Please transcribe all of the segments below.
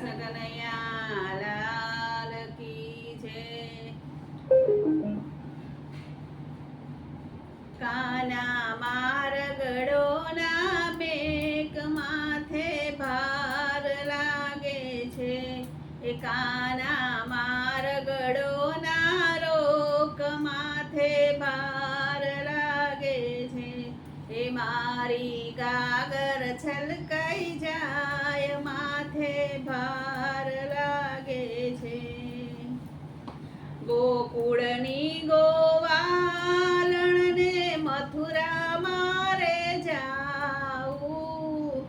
કૃષ્ણ કનૈયા લાલ કી છે કાના મારગડો ના ગોકુળની ગોવાલણને મથુરા મારે જાઉ.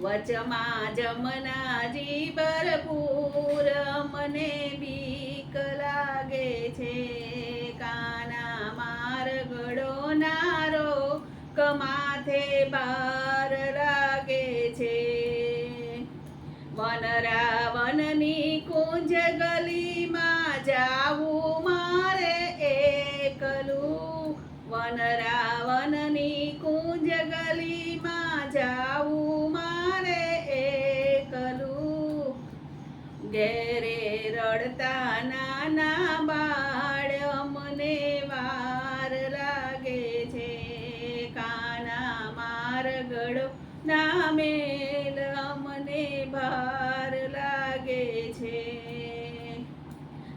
વચમાં જમનાજી ભરપૂર મને બીક લાગે છે. કાના માર ગળો નારો કમાથે બાર લાગે છે. વન વન રાવણની કુંજ ગલીમાં જાવું મારે એકલું. ઘેરે રડતા નાના બાળ અમને વાર લાગે છે. કાના માર ગળો ના મેલ અમને ભાર લાગે છે.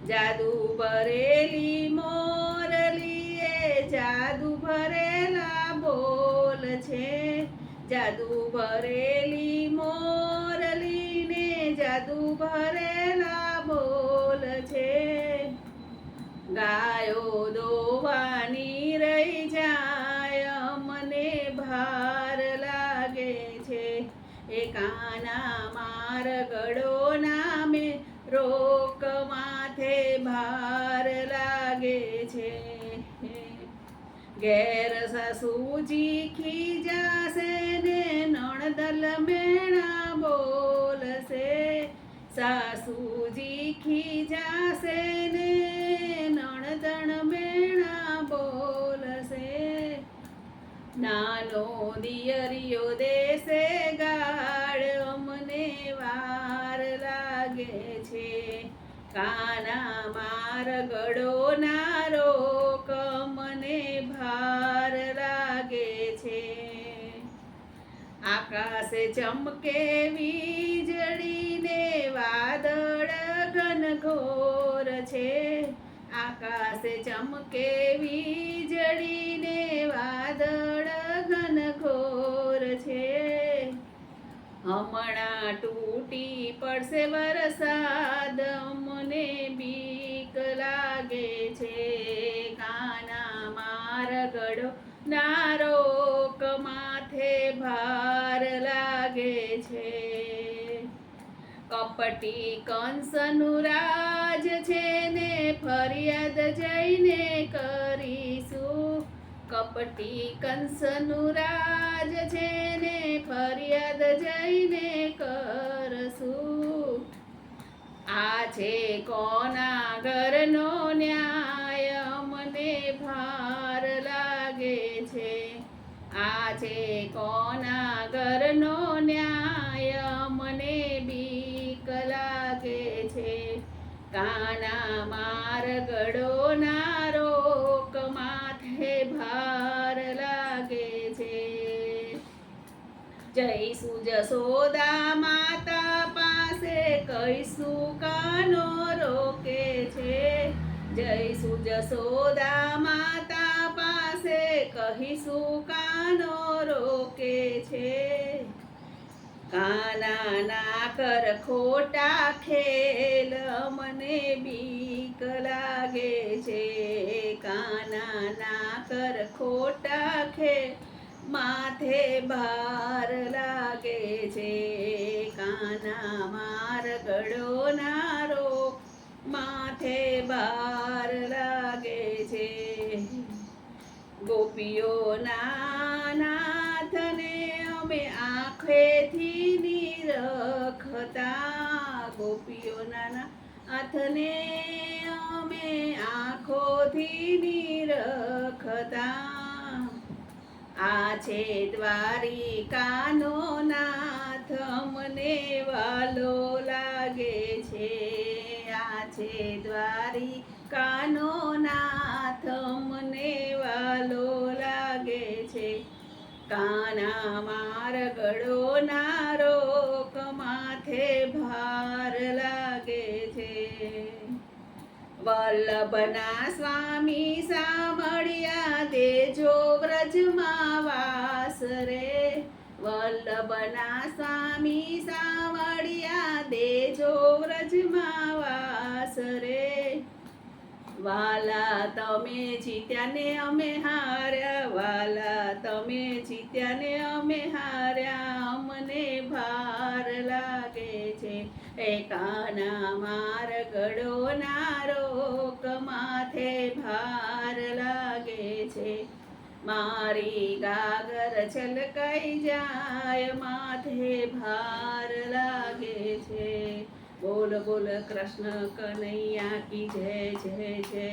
જાદુ ભરેલી મોરલી જાદુ ભરેલા બોલ છે. જાદુ ભરેલી મોરલી ને જાદુ ભરેલા બોલ છે. ગાયો દોવાની રહી જાય મને ભાર લાગે છે. એ કાના માર ગળો નામે રોક માથે ભાર ઘેર ખી ખીજાશે ને નણદલ મેણા બોલશે? સાસુજી ખીજાશે ને નણદણ મેણા બોલશે? નાનો દિયરિયો દેશે ગાળ અમને વાર લાગે છે. કાના માર ગળો નારો મને આકાશે ચમકે વીજળીને વાદળ ઘનઘોર છે. આકાશે ચમકે વીજળીને વાદળ ઘનઘોર છે. હમણાં તૂટી પડશે વરસાદ મને બીક લાગે છે. ભાર લાગે છે. કપટી કંસનું રાજ છે ને ફરિયાદ જઈને કરીશું. કપટી કંસનું રાજ છે ને ફરિયાદ જઈને કરશું. આ છે કોના ઘરનો ન્યાય મને છે આ છે કોના ઘરનો ન્યાય મને બીક લાગે છે. કાના માર ગળો નારો માથે ભાર લાગે છે. જઈશું જસોદા માતા પાસે કહીશું કાનો રોકે છે. જઈશું જસોદા માતા કહીશું કાનો રોકે છે. કાના ના કર ખોટા ખેલ મને બીક લાગે છે. કાના ના કર ખોટા ખેલ માથે ભાર લાગે છે. કાના માર ગળો નારો માથે ભાર લાગે છે. ગોપીઓના નાથને અમે આંખેથી નિરખતા. ગોપીઓના નાથને અમે આંખોથી નિરખતા. આ છે દ્વારિકાનો નાથ અમને વાલો લાગે છે. આ છે દ્વારિકાનો નાથ કાના માર ગળો નારો માથે ભાર લાગે છે. વલ્લભના સ્વામી સાંભળ્યા દેજો વ્રજમાં વાસ રે. વલ્લભના સ્વામી સાંભળ્યા દેજો વ્રજમાં વાસ વાલા, તમે જીત્યા ને અમે હાર્યા. વાલા, તમે જીત્યા ને અમે હાર્યા. અમને ભાર લાગે છે. એ કાના માર ગળો નારો માથે ભાર લાગે છે. મારી ગાગર છલકાઈ જાય, માથે ભાર લાગે છે. બોલ બોલ કૃષ્ણ કનૈયા કી જય જય જય.